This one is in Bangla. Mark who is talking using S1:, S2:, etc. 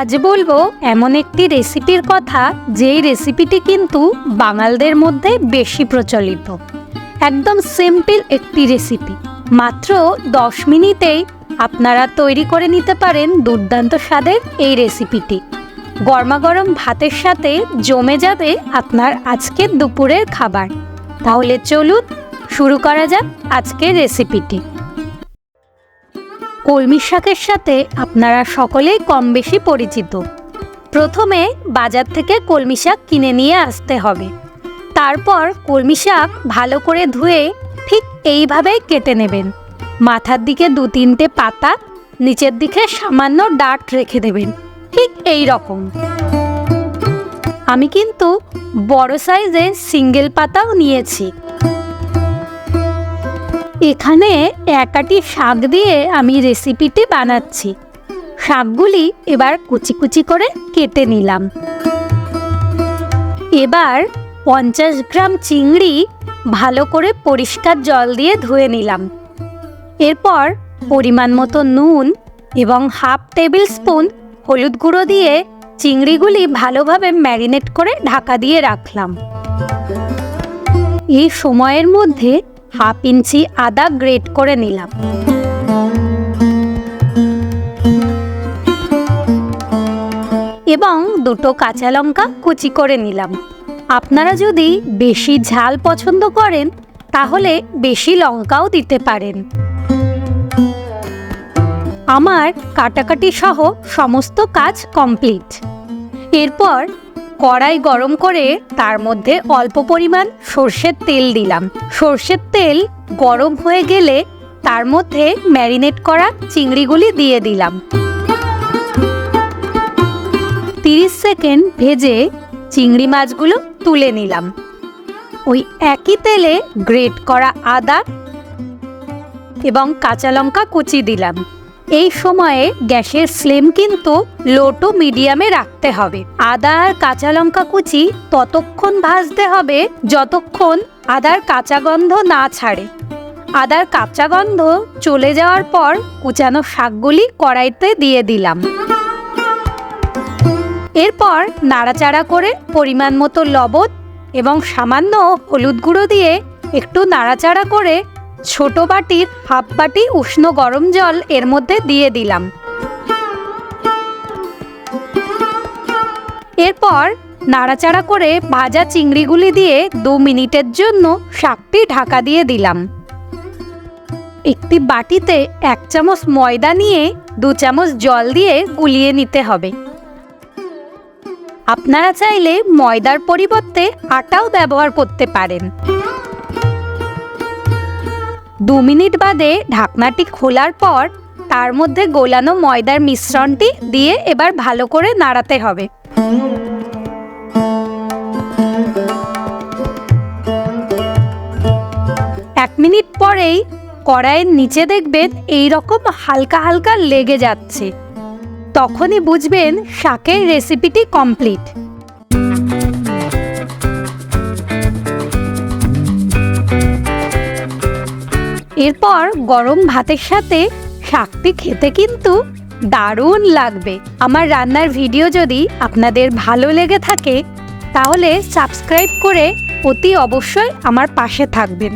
S1: আজ বলব এমন একটি রেসিপির কথা, যেই রেসিপিটি কিন্তু বাঙালদের মধ্যে বেশি প্রচলিত। একদম সিম্পল একটি রেসিপি। মাত্র দশ মিনিটেই আপনারা তৈরি করে নিতে পারেন দুর্দান্ত স্বাদের এই রেসিপিটি। গরমাগরম ভাতের সাথে জমে যাবে আপনার আজকের দুপুরের খাবার। তাহলে চলুন, শুরু করা যাক আজকের রেসিপিটি। কলমি শাকের সাথে আপনারা সকলেই কম বেশি পরিচিত। প্রথমে বাজার থেকে কলমি শাক কিনে নিয়ে আসতে হবে। তারপর কলমি শাক ভালো করে ধুয়ে ঠিক এইভাবেই কেটে নেবেন। মাথার দিকে দু তিনটে পাতা, নিচের দিকে সামান্য ডাট রেখে দেবেন। ঠিক এই রকম। আমি কিন্তু বড় সাইজের সিঙ্গেল পাতাও নিয়েছি। এখানে একাটি শাক দিয়ে আমি রেসিপিটি বানাচ্ছি। শাকগুলি এবার কুচি কুচি করে কেটে নিলাম। এবার পঞ্চাশ গ্রাম চিংড়ি ভালো করে পরিষ্কার জল দিয়ে ধুয়ে নিলাম। এরপর পরিমাণ মতো নুন এবং হাফ টেবিল স্পুন হলুদ গুঁড়ো দিয়ে চিংড়িগুলি ভালোভাবে ম্যারিনেট করে ঢাকা দিয়ে রাখলাম। এই সময়ের মধ্যে হাফ ইঞ্চি আদা গ্রেট করে নিলাম। এবং দুটো কাঁচা লঙ্কা কুচি করে নিলাম। আপনারা যদি বেশি ঝাল পছন্দ করেন, তাহলে বেশি লঙ্কাও দিতে পারেন। আমার কাটাকাটি সহ সমস্ত কাজ কমপ্লিট। এরপর কড়াই গরম করে তার মধ্যে অল্প পরিমাণ সর্ষের তেল দিলাম। সর্ষের তেল গরম হয়ে গেলে তার মধ্যে ম্যারিনেট করা চিংড়িগুলি দিয়ে দিলাম। তিরিশ সেকেন্ড ভেজে চিংড়ি মাছগুলো তুলে নিলাম। ওই একই তেলে গ্রেট করা আদা এবং কাঁচা লঙ্কা কুচি দিলাম। এই সময়ে গ্যাসের ফ্লেম কিন্তু লো টু মিডিয়ামে রাখতে হবে। আদা আর কাঁচা লঙ্কা কুচি ততক্ষণ ভাজতে হবে যতক্ষণ আদার কাঁচা গন্ধ না ছাড়ে। আদার কাঁচা গন্ধ চলে যাওয়ার পর কুচানো শাকগুলি কড়াইতে দিয়ে দিলাম। এরপর নাড়াচাড়া করে পরিমাণ মতো লবণ এবং সামান্য হলুদ গুঁড়ো দিয়ে একটু নাড়াচাড়া করে ছোট বাটির হাফ বাটি উষ্ণ গরম জল এর মধ্যে দিয়ে দিলাম। এরপর নাড়াচাড়া করে ভাজা চিংড়িগুলি দিয়ে দু মিনিটের জন্য শাকটি ঢাকা দিয়ে দিলাম। একটি বাটিতে এক চামচ ময়দা নিয়ে দু চামচ জল দিয়ে গুলিয়ে নিতে হবে। আপনারা চাইলে ময়দার পরিবর্তে আটাও ব্যবহার করতে পারেন। দু মিনিট বাদে ঢাকনাটি খোলার পর তার মধ্যে গোলানো ময়দার মিশ্রণটি দিয়ে এবার ভালো করে নাড়াতে হবে। এক মিনিট পরেই কড়াইয়ের নিচে দেখবেন এই রকম হালকা হালকা লেগে যাচ্ছে। তখনই বুঝবেন শাকের রেসিপিটি কমপ্লিট এরপর গরম ভাতের সাথে শাকটি খেতে কিন্তু দারুণ লাগবে। আমার রান্নার ভিডিও যদি আপনাদের ভালো লেগে থাকে, তাহলে সাবস্ক্রাইব করে অতি অবশ্যই আমার পাশে থাকবেন।